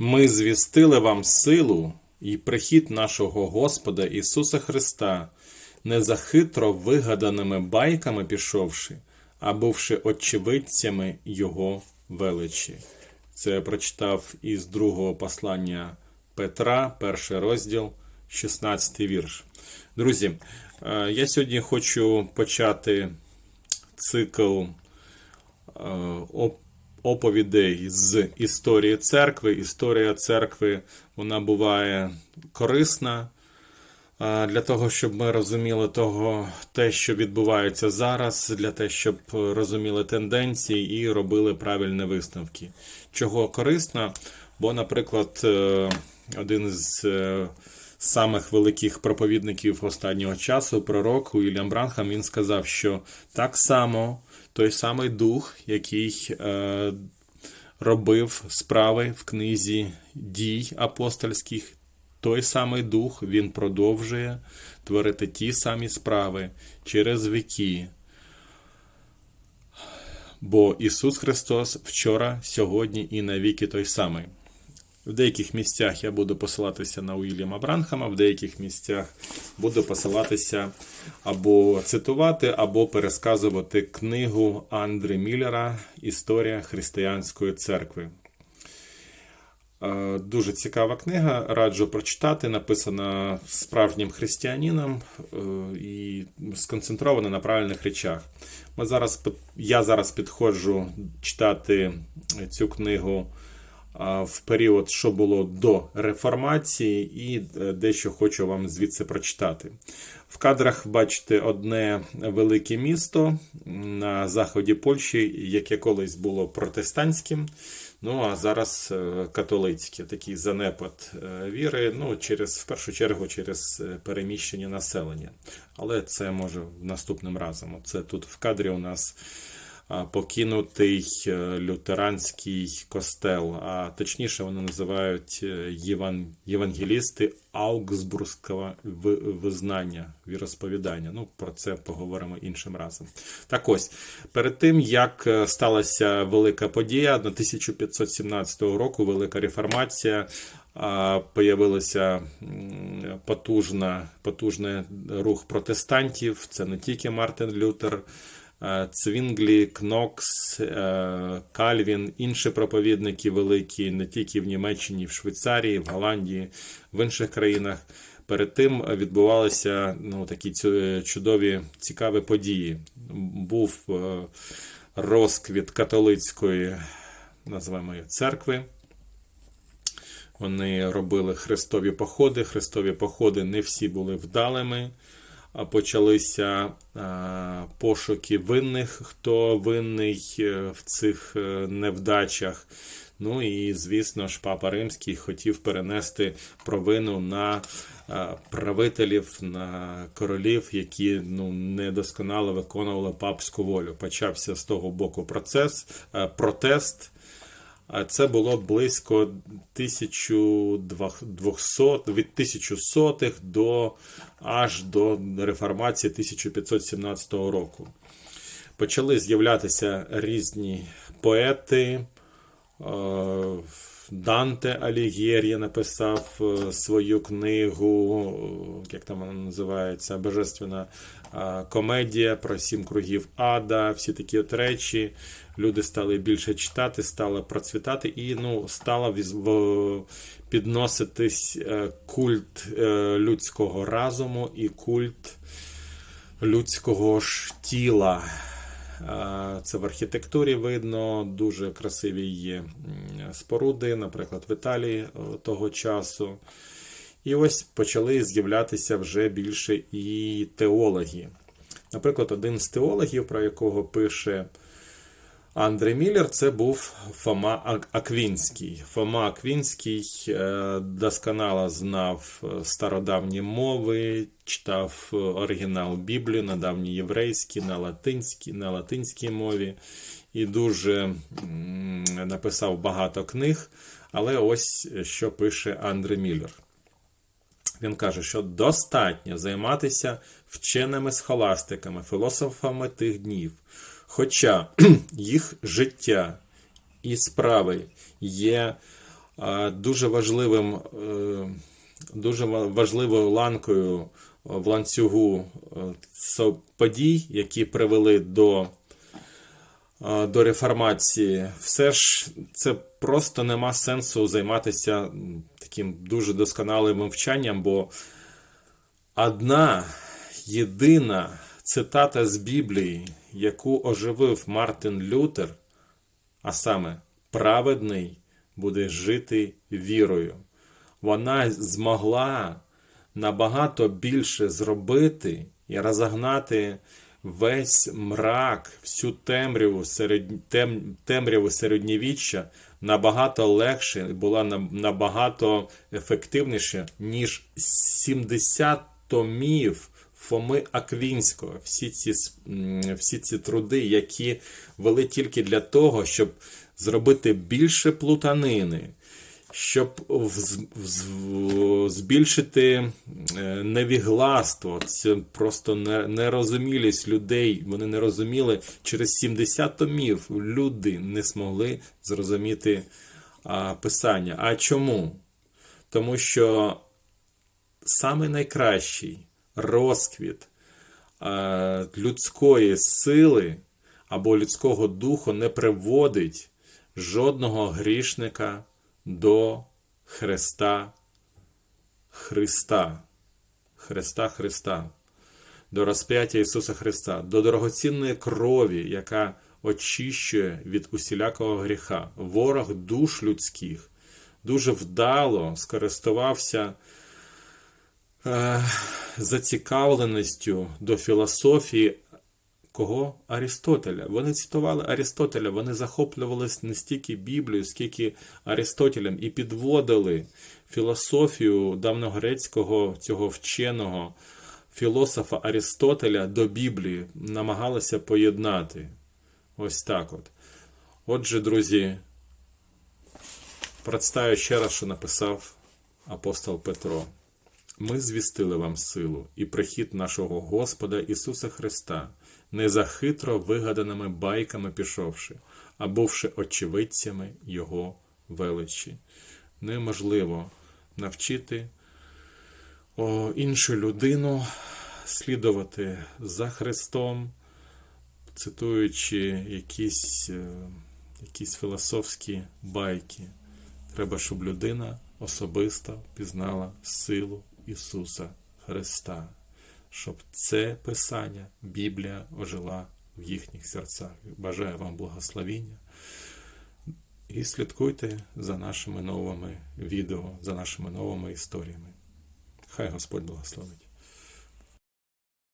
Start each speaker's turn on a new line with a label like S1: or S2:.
S1: Ми звістили вам силу і прихід нашого Господа Ісуса Христа, не за хитро вигаданими байками пішовши, а бувши очевидцями Його величі. Це я прочитав із другого послання Петра, перший розділ, 16 вірш. Друзі, е, я сьогодні хочу почати цикл е, оповідей з історії церкви. Історія церкви вона буває корисна е, для того, щоб ми розуміли того, те, що відбувається зараз, для того, щоб розуміли тенденції і робили правильні висновки. Чого корисна? Бо, наприклад, е, один з е, самих великих проповідників останнього часу, пророк Уільям Бранхам, він сказав, що так само той самий дух, який е, робив справи в книзі дій апостольських, той самий дух він продовжує творити ті самі справи через віки. Бо Ісус Христос вчора, сьогодні і навіки той самий. В деяких місцях я буду посилатися на Уільяма Бранхама, в деяких місцях буду посилатися або цитувати, або пересказувати книгу Андре Міллера Історія християнської церкви. Е, Дуже цікава книга, раджу прочитати. Написана справжнім християнином е, і сконцентрована на правильних речах. Ми зараз, я зараз підходжу читати цю книгу в період, що було до реформації, і е, дещо хочу вам звідси прочитати. В кадрах бачите одне велике місто на заході Польщі, яке колись було протестантським. Ну а зараз е, католицьке, такий занепад е, віри. Ну, через в першу чергу через переміщення населення. Але це може наступним разом. Це тут в кадрі у нас покинутий е, лютеранський костел, а точніше вони називають е, єван, євангелісти Аугсбурзького ви- визнання, віросповідання. Ну, про це поговоримо іншим разом. Так ось, перед тим, як е, сталася велика подія, на 1517 року велика реформація, появилася потужна, потужний рух протестантів. Це не тільки Мартин Лютер. Е, Цвінглі, Кнокс, е, Кальвін, інші проповідники великі, не тільки в Німеччині, в Швейцарії, в Голландії, в інших країнах. Перед тим відбувалися ну, такі чудові, цікаві події. Був е, розквіт католицької, називаємо церкви. Вони робили хрестові походи. Хрестові походи не всі були вдалими. А Почалися пошуки винних, хто винний е, в цих е, невдачах. Ну і, звісно ж, Папа Римський хотів перенести провину на правителів, на королів, які ну, недосконало виконували папську волю. Почався з того боку процес, е, протест. Це було близько 1200, від 1100 до аж до реформації 1517 року. Почали з'являтися різні поети. Данте Алігєр'я написав е, свою книгу, е, як там вона називається, Божественна е, комедія про сім кругів ада, всі такі от речі. Люди стали більше читати, стали процвітати, і ну, стало підноситись культ людського разуму і культ людського ж тіла. А, Це в архітектурі видно, дуже красиві є споруди, наприклад, в Італії того часу. І ось почали з'являтися вже більше і теологи. Наприклад, один з теологів, про якого пише Андре Міллер, це був Фома Аквінський. Фома Аквінський е, досконало знав е, стародавні мови, читав е, оригінал Біблії на давньоєврейській, на латинській, на латинській мові і дуже написав багато книг. Але ось що пише Андре Міллер. Він каже, що достатньо займатися вченими схоластиками, філософами тих днів. Хоча їх життя і справи є Дуже важливим, е, дуже важливою ланкою в ланцюгу е, подій, які привели до, е, до реформації, все ж це просто нема сенсу займатися таким дуже досконалим вивчанням, бо одна єдина цитата з Біблії, яку оживив Мартин Лютер, а саме праведний буде жити вірою. Вона змогла набагато більше зробити і розогнати весь мрак, всю темряву, серед, тем, темряву середньовіччя набагато легше, була набагато ефективніше, ніж 70 томів Фоми Аквінського. Всі ці, всі ці труди, які вели тільки для того, щоб зробити більше плутанини, щоб збільшити е, невігластво, це просто нерозумілість людей. Вони не розуміли через 70 томів люди не змогли зрозуміти писання. А чому? Тому що саме найкращий розквіт е, людської сили або людського духу не приводить жодного грішника до Христа Христа. Христа Христа. До розп'яття Ісуса Христа, до дорогоцінної крові, яка очищує від усілякого гріха. Ворог душ людських дуже вдало скористувався е, зацікавленістю до філософії кого? Арістотеля. Вони цитували Арістотеля, вони захоплювалися не стільки Біблією, скільки Арістотелем і підводили філософію давньогрецького цього вченого філософа Арістотеля до Біблії, намагалися поєднати. Ось так от. Отже, друзі, представлю ще раз, що написав апостол Петро. Ми звістили вам силу і прихід нашого Господа Ісуса Христа, не за хитро вигаданими байками пішовши, а бувши очевидцями Його величі. Неможливо навчити о, іншу людину слідувати за Христом, цитуючи якісь, е, якісь філософські байки. Треба, щоб людина особисто пізнала силу Ісуса Христа, щоб це Писання, Біблія ожила в їхніх серцях. Бажаю вам благословіння. І слідкуйте за нашими новими відео, за нашими новими історіями. Хай Господь благословить.